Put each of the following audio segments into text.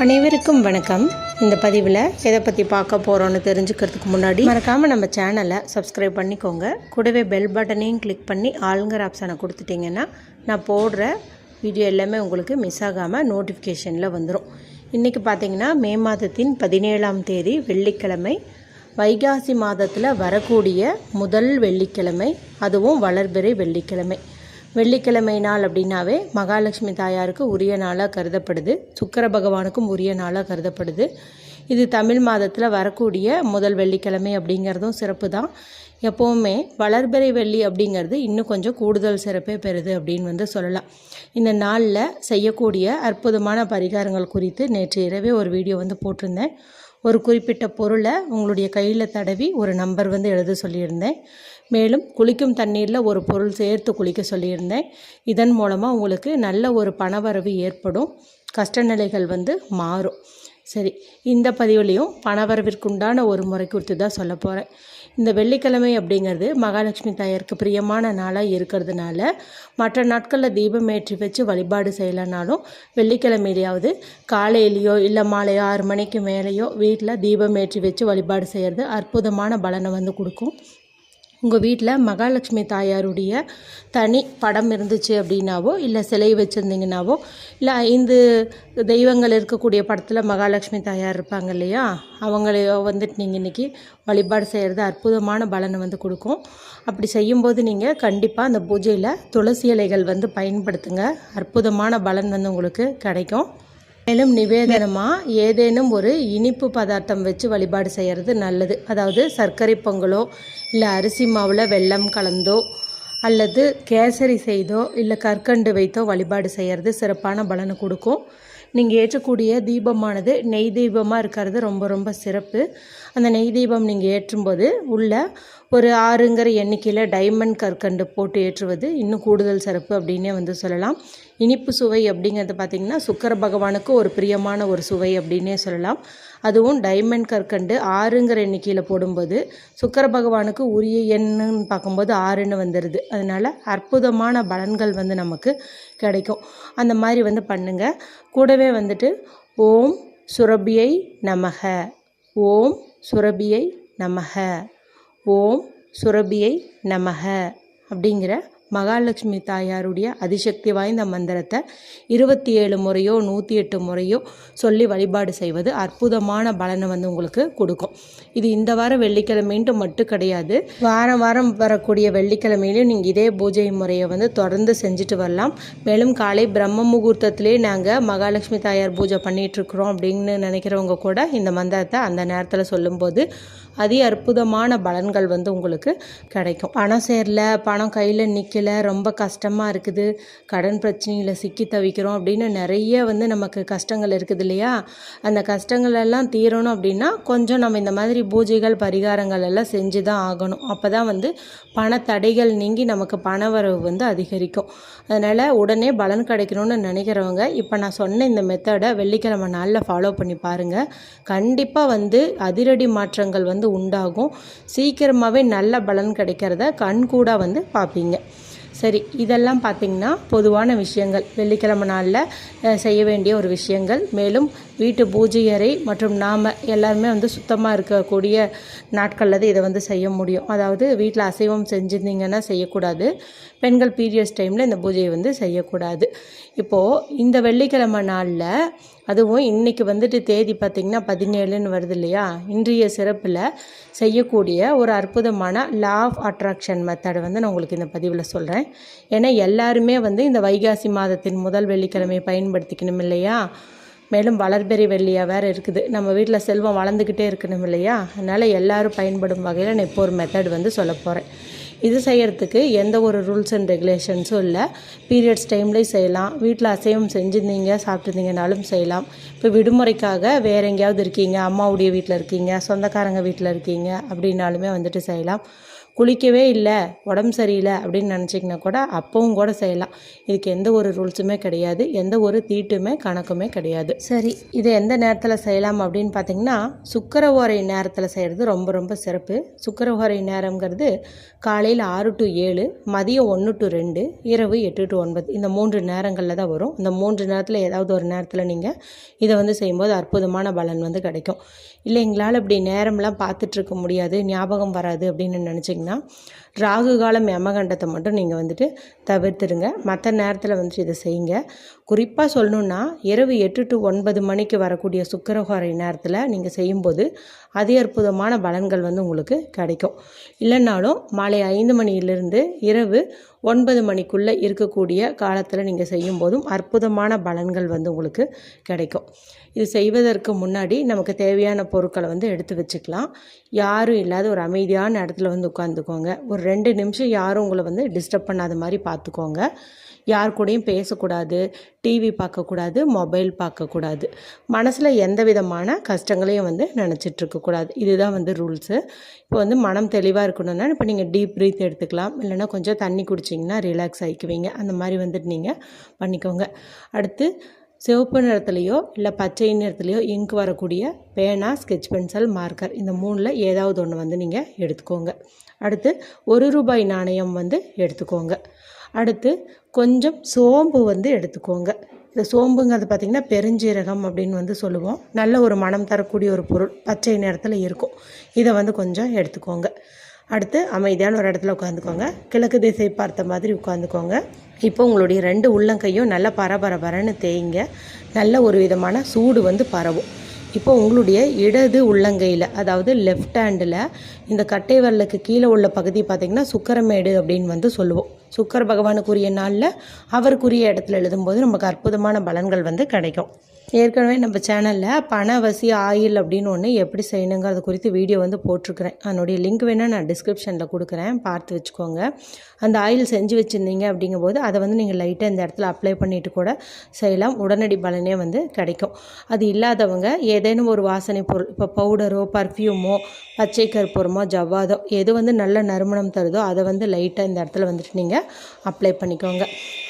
அனைவருக்கும் வணக்கம். இந்த பதிவில் எதை பற்றி பார்க்க போகிறோன்னு தெரிஞ்சுக்கிறதுக்கு முன்னாடி மறக்காமல் நம்ம சேனலை சப்ஸ்கிரைப் பண்ணிக்கோங்க. கூடவே பெல் பட்டனையும் கிளிக் பண்ணி ஆளுங்கிற ஆப்ஷனை கொடுத்துட்டிங்கன்னா நான் போடுற வீடியோ எல்லாமே உங்களுக்கு மிஸ் ஆகாமல் நோட்டிஃபிகேஷனில் வந்துடும் இன்றைக்கி பார்த்தீங்கன்னா மே மாதத்தின் பதினேழாம் தேதி வெள்ளிக்கிழமை வைகாசி மாதத்தில் வரக்கூடிய முதல் வெள்ளிக்கிழமை அதுவும் வளர்பிறை வெள்ளிக்கிழமை. வெள்ளிக்கிழமை நாள் அப்படின்னாவே மகாலட்சுமி தாயாருக்கு உரிய நாளாக கருதப்படுது. சுக்கர பகவானுக்கும் உரிய நாளாக கருதப்படுது. இது தமிழ் மாதத்தில் வரக்கூடிய முதல் வெள்ளிக்கிழமை அப்படிங்கிறதும் சிறப்பு தான் எப்போவுமே வளர்பிறை வெள்ளி அப்படிங்கிறது இன்னும் கொஞ்சம் கூடுதல் சிறப்பே பெறுது அப்படின்னு வந்து சொல்லலாம். இந்த நாளில் செய்யக்கூடிய அற்புதமான பரிகாரங்கள் குறித்து நேற்று இரவே ஒரு வீடியோ வந்து போட்டிருந்தேன். ஒரு குறிப்பிட்ட பொருளை உங்களுடைய கையில் தடவி ஒரு நம்பர் வந்து எழுத சொல்லியிருந்தேன். மேலும் குளிக்கும் தண்ணீரில் ஒரு பொருள் சேர்த்து குளிக்க சொல்லியிருந்தேன். இதன் மூலமாக உங்களுக்கு நல்ல ஒரு பணவரவு ஏற்படும். கஷ்டநிலைகள் வந்து மாறும். சரி இந்த பதிவுலேயும் பணவரவிற்குண்டான ஒரு முறை குறித்து தான் சொல்ல போகிறேன் இந்த வெள்ளிக்கிழமை அப்படிங்கிறது மகாலட்சுமி தாயாருக்கு பிரியமான நாளாக இருக்கிறதுனால மற்ற நாட்களில் தீபம் ஏற்றி வச்சு வழிபாடு செய்யலைனாலும் வெள்ளிக்கிழமையிலையாவது காலையிலையோ இல்லை மாலையோ ஆறு மணிக்கு மேலேயோ வீட்டில் தீபம் ஏற்றி வச்சு வழிபாடு செய்கிறது அற்புதமான பலனை வந்து கொடுக்கும். உங்கள் வீட்டில் மகாலட்சுமி தாயாருடைய தனி படம் இருந்துச்சு அப்படின்னாவோ இல்லை சிலை வச்சுருந்தீங்கன்னாவோ இல்லை ஐந்து தெய்வங்கள் இருக்கக்கூடிய படத்தில் மகாலட்சுமி தாயார் இருப்பாங்க இல்லையா அவங்களையோ வந்துட்டு நீங்கள் இன்றைக்கி வழிபாடு செய்கிறது அற்புதமான பலனை வந்து கொடுக்கும். அப்படி செய்யும்போது நீங்கள் கண்டிப்பாக அந்த பூஜையில் துளசி இலைகள் வந்து பயன்படுத்துங்க. அற்புதமான பலன் வந்து உங்களுக்கு கிடைக்கும். மேலும் நிவேதனமாக ஏதேனும் ஒரு இனிப்பு பதார்த்தம் வச்சு வழிபாடு செய்கிறது நல்லது. அதாவது சர்க்கரை பொங்கலோ இல்லை அரிசி மாவில் வெல்லம் கலந்தோ அல்லது கேசரி செய்தோ இல்லை கற்கண்டு வைத்தோ வழிபாடு செய்கிறது சிறப்பான பலனை கொடுக்கும். நீங்கள் ஏற்றக்கூடிய தீபமானது நெய் தீபமாக இருக்கிறது ரொம்ப ரொம்ப சிறப்பு. அந்த நெய் தீபம் நீங்கள் ஏற்றும்போது உள்ள ஒரு ஆறுங்கிற எண்ணிக்கையில் டைமண்ட் கற்கண்டு போட்டு ஏற்றுவது இன்னும் கூடுதல் சிறப்பு அப்படின்னே வந்து சொல்லலாம். இனிப்பு சுவை அப்படிங்கிறது பார்த்திங்கன்னா சுக்கர பகவானுக்கு ஒரு பிரியமான ஒரு சுவை அப்படின்னே சொல்லலாம். அதுவும் டைமண்ட் கற்கண்டு ஆறுங்கிற எண்ணிக்கையில் போடும்போது சுக்கர பகவானுக்கு உரிய எண்ணுன்னு பார்க்கும்போது ஆறுன்னு வந்துடுது அதனால் அற்புதமான பலன்கள் வந்து நமக்கு கிடைக்கும். அந்த மாதிரி வந்து பண்ணுங்கள் கூடவே வந்துட்டு ஓம் சுரபியை நமக. ஓம் சுரபியை நமக. ஓம் சுரபியை நமக அப்படிங்கிற மகாலட்சுமி தாயாருடைய அதிசக்தி வாய்ந்த மந்திரத்தை இருபத்தி ஏழு முறையோ நூற்றி எட்டு முறையோ சொல்லி வழிபாடு செய்வது அற்புதமான பலனை வந்து உங்களுக்கு கொடுக்கும். இது இந்த வாரம் வெள்ளிக்கிழமைன்ட்டு மட்டும் கிடையாது. வாரம் வாரம் வரக்கூடிய வெள்ளிக்கிழமையிலையும் நீங்கள் இதே பூஜை முறையை வந்து தொடர்ந்து செஞ்சுட்டு வரலாம். மேலும் காலை பிரம்ம முகூர்த்தத்திலே நாங்கள் மகாலட்சுமி தாயார் பூஜை பண்ணிகிட்ருக்குறோம் அப்படின்னு நினைக்கிறவங்க கூட இந்த மந்திரத்தை அந்த நேரத்தில் சொல்லும்போது அதி அற்புதமான பலன்கள் வந்து உங்களுக்கு கிடைக்கும். பணம் சேரல பணம் கையில் நிற்கல ரொம்ப கஷ்டமாக இருக்குது. கடன் பிரச்சனையில் சிக்கி தவிக்கிறோம் அப்படின்னு நிறைய வந்து நமக்கு கஷ்டங்கள் இருக்குது இல்லையா? அந்த கஷ்டங்களெல்லாம் தீரணும் அப்படின்னா கொஞ்சம் நம்ம இந்த மாதிரி பூஜைகள் பரிகாரங்கள் எல்லாம் செஞ்சு தான் ஆகணும். அப்போ தான் வந்து பணத்தடைகள் நீங்கி நமக்கு பண வரவு வந்து அதிகரிக்கும். அதனால் உடனே பலன் கிடைக்கணும்னு நினைக்கிறவங்க இப்போ நான் சொன்ன இந்த மெத்தடை வெள்ளிக்கிழமை நாளில் ஃபாலோ பண்ணி பாருங்கள் கண்டிப்பாக வந்து அதிரடி மாற்றங்கள் வந்து உண்டாகும். சீக்கிரமாகவே நல்ல பலன் கிடைக்கிறத கண்கூடாக வந்து பார்ப்பீங்க. சரி இதெல்லாம் பார்த்திங்கன்னா பொதுவான விஷயங்கள். வெள்ளிக்கிழமை நாளில் செய்ய வேண்டிய ஒரு விஷயங்கள். மேலும் வீட்டு பூஜை அறை மற்றும் நாம் எல்லாருமே வந்து சுத்தமாக இருக்கக்கூடிய நாட்களில் தான் இதை வந்து செய்ய முடியும். அதாவது வீட்டில் அசைவம் செஞ்சுருந்தீங்கன்னா செய்யக்கூடாது. பெண்கள் பீரியட்ஸ் டைமில் இந்த பூஜையை வந்து செய்யக்கூடாது. இப்போது இந்த வெள்ளிக்கிழமை நாளில் அதுவும் இன்றைக்கி வந்துட்டு தேதி பார்த்திங்கன்னா பதினேழுன்னு வருது இல்லையா? இன்றைய சிறப்பில் செய்யக்கூடிய ஒரு அற்புதமான லா ஆஃப் அட்ராக்ஷன் மெத்தடை வந்து நான் உங்களுக்கு இந்த பதிவில் சொல்கிறேன் ஏன்னா எல்லாருமே வந்து இந்த வைகாசி மாதத்தின் முதல் வெள்ளிக்கிழமையை பயன்படுத்திக்கணும் இல்லையா? மேலும் வளர்பெறி வெள்ளியாக வேறு இருக்குது. நம்ம வீட்டில் செல்வம் வளர்ந்துக்கிட்டே இருக்கணும் இல்லையா? அதனால் எல்லாரும் பயன்படும் வகையில் நான் இப்போ ஒரு மெத்தட் வந்து சொல்ல போகிறேன் இது செய்கிறதுக்கு எந்த ஒரு ரூல்ஸ் அண்ட் ரெகுலேஷன்ஸும் இல்லை. பீரியட்ஸ் டைம்லேயும் செய்யலாம். வீட்டில் அசைவம் செஞ்சுருந்தீங்க சாப்பிட்ருந்தீங்கனாலும் செய்யலாம். இப்போ விடுமுறைக்காக வேறு எங்கேயாவது இருக்கீங்க அம்மாவுடைய வீட்டில் இருக்கீங்க சொந்தக்காரங்க வீட்டில் இருக்கீங்க அப்படின்னாலுமே வந்துட்டு செய்யலாம். குளிக்கவே இல்லை உடம்பு சரியில்லை அப்படின்னு நினச்சிங்கன்னா கூட அப்பவும் கூட செய்யலாம். இதுக்கு எந்த ஒரு ரூல்ஸுமே கிடையாது எந்த ஒரு தீட்டுமே கணக்குமே கிடையாது. சரி இது எந்த நேரத்தில் செய்யலாம் அப்படின்னு பார்த்தீங்கன்னா சுக்கரஹோரை நேரத்தில் செய்கிறது ரொம்ப ரொம்ப சிறப்பு. சுக்கரஹோரை நேரங்கிறது காலையில் ஆறு டு ஏழு மதியம் ஒன்று டு ரெண்டு இரவு எட்டு டு ஒன்பது. இந்த மூன்று நேரங்களில் தான் வரும். இந்த மூன்று நேரத்தில் ஏதாவது ஒரு நேரத்தில் நீங்கள் இதை வந்து செய்யும்போது அற்புதமான பலன் வந்து கிடைக்கும். இல்லை எங்களால் இப்படி நேரம்லாம் பார்த்துட்ருக்க முடியாது ஞாபகம் வராது அப்படின்னு நினச்சிங்க நினச்சிங்கன்னா ராகு காலம் யமகண்டத்தை மட்டும் நீங்கள் வந்துட்டு தவிர்த்துடுங்க. மற்ற நேரத்தில் வந்துட்டு இதை செய்யுங்க. குறிப்பாக சொல்லணுன்னா இரவு எட்டு டு ஒன்பது மணிக்கு வரக்கூடிய சுக்கரஹோரை நேரத்தில் நீங்கள் செய்யும்போது அதி அற்புதமான பலன்கள் வந்து உங்களுக்கு கிடைக்கும். இல்லைன்னாலும் மாலை ஐந்து மணியிலிருந்து இரவு ஒன்பது மணிக்குள்ளே இருக்கக்கூடிய காலத்தில் நீங்கள் செய்யும் போதும் அற்புதமான பலன்கள் வந்து உங்களுக்கு கிடைக்கும். இது செய்வதற்கு முன்னாடி நமக்கு தேவையான பொருட்களை வந்து எடுத்து வச்சுக்கலாம். யாரும் இல்லாத ஒரு அமைதியான இடத்துல வந்து உட்காந்துக்கோங்க ஒரு ரெண்டு நிமிஷம் யாரும் உங்களை வந்து டிஸ்டர்ப் பண்ணாத மாதிரி பார்த்துக்கோங்க. யார் கூடயும் பேசக்கூடாது டிவி பார்க்கக்கூடாது மொபைல் பார்க்கக்கூடாது. மனசில் எந்த விதமான கஷ்டங்களையும் வந்து நினச்சிட்டு இருக்கக்கூடாது இதுதான் வந்து ரூல்ஸு இப்போ வந்து மனம் தெளிவாக இருக்கணும்னா இப்போ நீங்கள் டீப் ப்ரீத் எடுத்துக்கலாம். இல்லைன்னா கொஞ்சம் தண்ணி குடிச்சிங்கன்னா ரிலாக்ஸ் ஆகிக்குவீங்க அந்த மாதிரி வந்துட்டு நீங்கள் பண்ணிக்கோங்க. அடுத்து சிவப்பு நிறத்துலையோ இல்லை பச்சை நிறத்துலையோ இங்க் வரக்கூடிய பேனா ஸ்கெட்ச் பென்சில் மார்க்கர் இந்த மூணில் ஏதாவது ஒன்று வந்து நீங்கள் எடுத்துக்கோங்க. அடுத்து ஒரு ரூபாய் நாணயம் வந்து எடுத்துக்கோங்க. அடுத்து கொஞ்சம் சோம்பு வந்து எடுத்துக்கோங்க. இந்த சோம்புங்கிறது பார்த்திங்கன்னா பெருஞ்சீரகம் அப்படின்னு வந்து சொல்லுவோம். நல்ல ஒரு மனம் தரக்கூடிய ஒரு பொருள். பச்சை நிறத்தில் இருக்கும். இதை வந்து கொஞ்சம் எடுத்துக்கோங்க. அடுத்து அமைதியான ஒரு இடத்துல உட்காந்துக்கோங்க. கிழக்கு திசை பார்த்த மாதிரி உட்காந்துக்கோங்க. இப்போ உங்களுடைய ரெண்டு உள்ளங்கையும் நல்லா பரபரபரன்னு தேய்ங்க. நல்ல ஒரு விதமான சூடு வந்து பரவும். இப்போ உங்களுடைய இடது உள்ளங்கையில் அதாவது லெஃப்ட் ஹேண்டில் இந்த கட்டை வரலுக்கு கீழே உள்ள பகுதி பார்த்திங்கன்னா சுக்கரமேடு அப்படின்னு வந்து சொல்லுவோம். சுக்கர பகவானுக்குரிய நாளில் அவருக்குரிய இடத்துல எழுதும்போது நமக்கு அற்புதமான பலன்கள் வந்து கிடைக்கும். ஏற்கனவே நம்ம சேனலில் பணவசி ஆயில் அப்படின்னு ஒன்று எப்படி செய்யணுங்கிறது குறித்து வீடியோ வந்து போட்டிருக்கிறேன். அதனுடைய லிங்க் வேணால் நான் டிஸ்கிரிப்ஷனில் கொடுக்குறேன். பார்த்து வச்சுக்கோங்க. அந்த ஆயில் செஞ்சு வச்சுருந்தீங்க அப்படிங்கும்போது அதை வந்து நீங்கள் லைட்டாக இந்த இடத்துல அப்ளை பண்ணிவிட்டு கூட செய்யலாம். உடனடி பலனே வந்து கிடைக்கும். அது இல்லாதவங்க ஏதேனும் ஒரு வாசனை பொருள் இப்போ பவுடரோ பர்ஃப்யூமோ பச்சை கற்பூரமோ ஜவ்வாதோ எது வந்து நல்ல நறுமணம் தருதோ அதை வந்து லைட்டாக இந்த இடத்துல வந்துட்டு நீங்கள் அப்ளை பண்ணிக்கோங்க.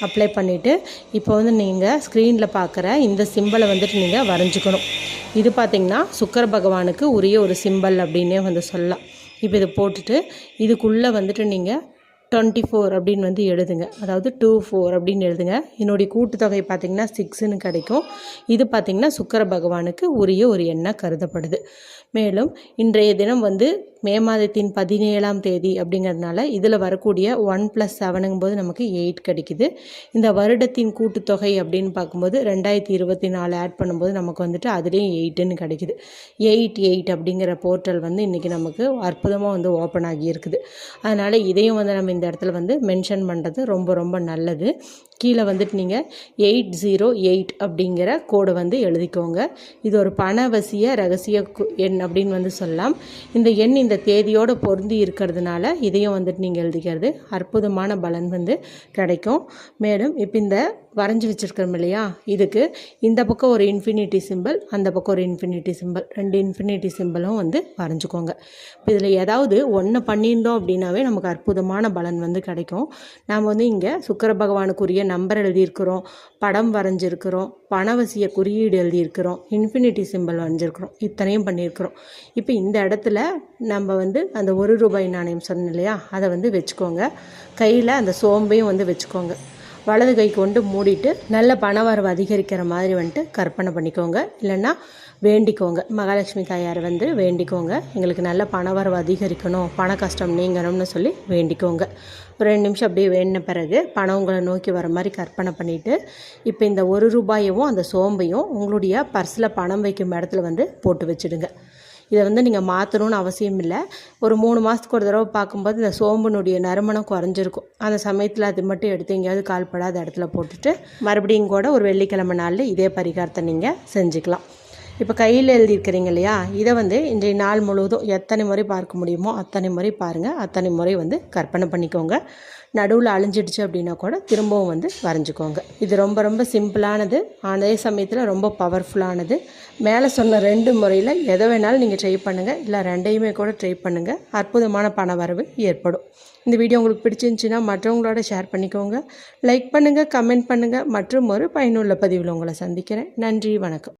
அப்ளை பண்ணிவிட்டு இப்போ வந்து நீங்கள் ஸ்க்ரீனில் பார்க்குற இந்த சிம்பிளை வந்துட்டு நீங்கள் வரைஞ்சிக்கணும். இது பார்த்திங்கன்னா சுக்கர பகவானுக்கு உரிய ஒரு சிம்பல் அப்படின்னே வந்து சொல்லலாம். இப்போ இதை போட்டுட்டு இதுக்குள்ளே வந்துட்டு நீங்கள் டுவெண்ட்டி ஃபோர் அப்படின்னு வந்து எழுதுங்க. அதாவது டூ ஃபோர் அப்படின்னு எழுதுங்க. என்னுடைய கூட்டுத்தொகை பார்த்திங்கன்னா சிக்ஸுன்னு கிடைக்கும். இது பார்த்திங்கன்னா சுக்கர பகவானுக்கு உரிய ஒரு எண்ணெய் கருதப்படுது. மேலும் இன்றைய தினம் வந்து மே மாதத்தின் பதினேழாம் தேதி அப்படிங்கிறதுனால இதில் வரக்கூடிய ஒன் ப்ளஸ் செவனுங்கும் போது நமக்கு எயிட் கிடைக்குது. இந்த வருடத்தின் கூட்டுத்தொகை அப்படின்னு பார்க்கும்போது ரெண்டாயிரத்தி இருபத்தி நாலு ஆட் பண்ணும்போது நமக்கு வந்துட்டு அதுலேயும் எயிட்டுன்னு கிடைக்குது. எயிட் எயிட் அப்படிங்கிற போர்ட்டல் வந்து இன்றைக்கி நமக்கு அற்புதமாக வந்து ஓப்பன் ஆகியிருக்குது அதனால் இதையும் வந்து நம்ம இந்த இடத்துல வந்து மென்ஷன் பண்ணுறது ரொம்ப ரொம்ப நல்லது. கீழே வந்துட்டு நீங்கள் எயிட் ஜீரோ எயிட் அப்படிங்கிற கோடை வந்து எழுதிக்கோங்க. இது ஒரு பணவசிய ரகசிய எண் அப்படின்னு வந்து சொல்லலாம். இந்த எண் இந்த தேதியோடு பொருந்தி இருக்கிறதுனால இதையும் வந்துட்டு நீங்கள் எழுதிக்கிறது அற்புதமான பலன் வந்து கிடைக்கும். மேலும் இப்போ இந்த வரைஞ்சி வச்சுருக்கிறோம் இல்லையா? இதுக்கு இந்த பக்கம் ஒரு இன்ஃபினிட்டி சிம்பிள் அந்த பக்கம் ஒரு இன்ஃபினிட்டி சிம்பிள் ரெண்டு இன்ஃபினிட்டி சிம்பிளும் வந்து வரைஞ்சிக்கோங்க. இப்போ இதில் ஏதாவது ஒன்று பண்ணியிருந்தோம் அப்படின்னாவே நமக்கு அற்புதமான பலன் வந்து கிடைக்கும். நாம் வந்து இங்கே சுக்கர பகவானுக்குரிய நம்பர் எழுதியிருக்கிறோம் படம் வரைஞ்சிருக்கிறோம் பணவசிய குறியீடு எழுதியிருக்கிறோம் இன்ஃபினிட்டி சிம்பிள் வரைஞ்சிருக்கிறோம் இத்தனையும் பண்ணியிருக்கிறோம். இப்போ இந்த இடத்துல நம்ம வந்து அந்த ஒரு ரூபாய் நாணயம் சொன்னோம் இல்லையா? அதை வந்து வச்சுக்கோங்க. கையில் அந்த சோம்பையும் வந்து வச்சுக்கோங்க. வலது கை கொண்டு மூடிட்டு நல்ல பணவரவு அதிகரிக்கிற மாதிரி வந்துட்டு கற்பனை பண்ணிக்கோங்க. இல்லைன்னா வேண்டிக்கோங்க. மகாலட்சுமி தாயார் வந்து வேண்டிக்கோங்க. எங்களுக்கு நல்ல பணவரவு அதிகரிக்கணும். பண கஷ்டம் நீங்கணும்னு சொல்லி வேண்டிக்கோங்க. ஒரு ரெண்டு நிமிஷம் அப்படியே வேண்டின பிறகு பணம் உங்களை நோக்கி வர மாதிரி கற்பனை பண்ணிவிட்டு இப்போ இந்த ஒரு ரூபாயவும் அந்த சோம்பையும் உங்களுடைய பர்ஸில் பணம் வைக்கும் இடத்துல வந்து போட்டு வச்சுடுங்க. இதை வந்து நீங்கள் மாற்றணும்னு அவசியம் இல்லை. ஒரு மூணு மாதத்துக்கு ஒரு தடவை பார்க்கும்போது இந்த சோம்புனுடைய நறுமணம் குறைஞ்சிருக்கும். அந்த சமயத்தில் அது மட்டும் எடுத்து எங்கேயாவது கால்படாத இடத்துல போட்டுட்டு மறுபடியும் கூட ஒரு வெள்ளிக்கிழமை நாளில் இதே பரிகாரத்தை நீங்கள் செஞ்சுக்கலாம். இப்போ கையில் எழுதியிருக்கிறீங்க இல்லையா? இதை வந்து இன்றைய நாள் முழுவதும் எத்தனை முறை பார்க்க முடியுமோ அத்தனை முறை பாருங்கள் அத்தனை முறை வந்து கற்பனை பண்ணிக்கோங்க. நடுவில் அழிஞ்சிடுச்சு அப்படின்னா கூட திரும்பவும் வந்து வரைஞ்சிக்கோங்க. இது ரொம்ப ரொம்ப சிம்பிளானது. அதே சமயத்தில் ரொம்ப பவர்ஃபுல்லானது மேலே சொன்ன ரெண்டு முறையில் எதை வேணாலும் நீங்கள் ட்ரை பண்ணுங்கள் இல்லை ரெண்டையுமே கூட ட்ரை பண்ணுங்கள் அற்புதமான பண வரவு ஏற்படும். இந்த வீடியோ உங்களுக்கு பிடிச்சிருந்துச்சின்னா மற்றவங்களோட ஷேர் பண்ணிக்கோங்க. லைக் பண்ணுங்கள் கமெண்ட் பண்ணுங்கள் மற்றும் ஒரு பயனுள்ள பதிவில் உங்களை சந்திக்கிறேன். நன்றி வணக்கம்.